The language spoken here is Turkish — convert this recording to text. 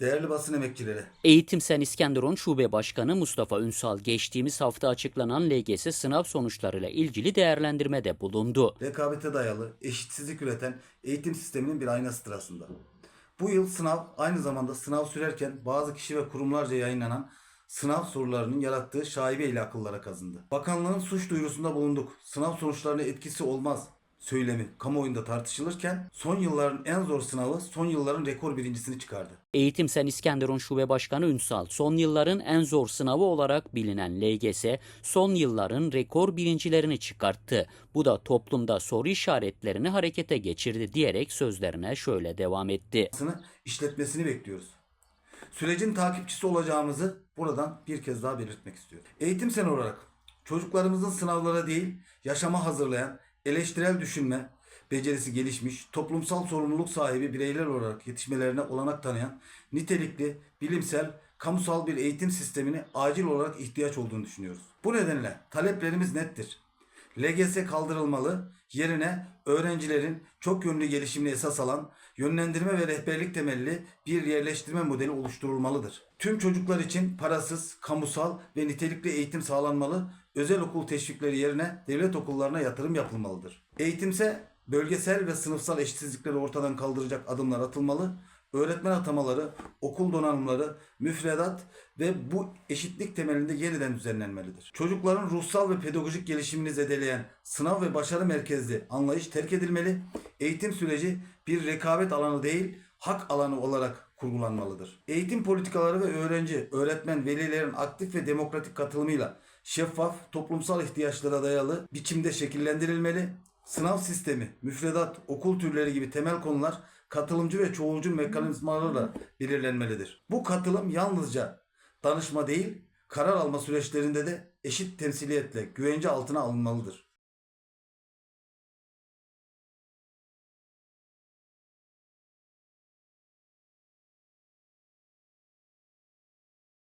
Değerli basın emekçileri, Eğitim Sen İskenderun Şube Başkanı Mustafa Ünsal geçtiğimiz hafta açıklanan LGS sınav sonuçlarıyla ilgili değerlendirmede bulundu. rekabete dayalı, eşitsizlik üreten eğitim sisteminin bir aynasıdır aslında. Bu yıl sınav aynı zamanda sınav sürerken bazı kişi ve kurumlarca yayınlanan sınav sorularının yarattığı şaibe ile akıllara kazındı. Bakanlığın suç duyurusunda bulunduk. Sınav sonuçlarına etkisi olmaz söylemi kamuoyunda tartışılırken son yılların en zor sınavı son yılların rekor birincisini çıkardı. Eğitim Sen İskenderun Şube Başkanı Ünsal, son yılların en zor sınavı olarak bilinen LGS, son yılların rekor birincilerini çıkarttı. Bu da toplumda soru işaretlerini harekete geçirdi diyerek sözlerine şöyle devam etti. işletmesini bekliyoruz. Sürecin takipçisi olacağımızı buradan bir kez daha belirtmek istiyorum. Eğitim sen olarak çocuklarımızın sınavlara değil, yaşama hazırlayan, eleştirel düşünme, becerisi gelişmiş, toplumsal sorumluluk sahibi bireyler olarak yetişmelerine olanak tanıyan, nitelikli, bilimsel, kamusal bir eğitim sistemine acil olarak ihtiyaç olduğunu düşünüyoruz. Bu nedenle taleplerimiz nettir. LGS kaldırılmalı, yerine öğrencilerin çok yönlü gelişimini esas alan, yönlendirme ve rehberlik temelli bir yerleştirme modeli oluşturulmalıdır. Tüm çocuklar için parasız, kamusal ve nitelikli eğitim sağlanmalı, özel okul teşvikleri yerine devlet okullarına yatırım yapılmalıdır. Eğitimse bölgesel ve sınıfsal eşitsizlikleri ortadan kaldıracak adımlar atılmalı, öğretmen atamaları, okul donanımları, müfredat ve bu eşitlik temelinde yeniden düzenlenmelidir. Çocukların ruhsal ve pedagojik gelişimini zedeleyen sınav ve başarı merkezli anlayış terk edilmeli. Eğitim süreci bir rekabet alanı değil, hak alanı olarak kurgulanmalıdır. Eğitim politikaları ve öğrenci, öğretmen, velilerin aktif ve demokratik katılımıyla şeffaf, toplumsal ihtiyaçlara dayalı biçimde şekillendirilmeli. Sınav sistemi, müfredat, okul türleri gibi temel konular katılımcı ve çoğulcu mekanizmalarla belirlenmelidir. Bu katılım yalnızca danışma değil, karar alma süreçlerinde de eşit temsiliyetle güvence altına alınmalıdır.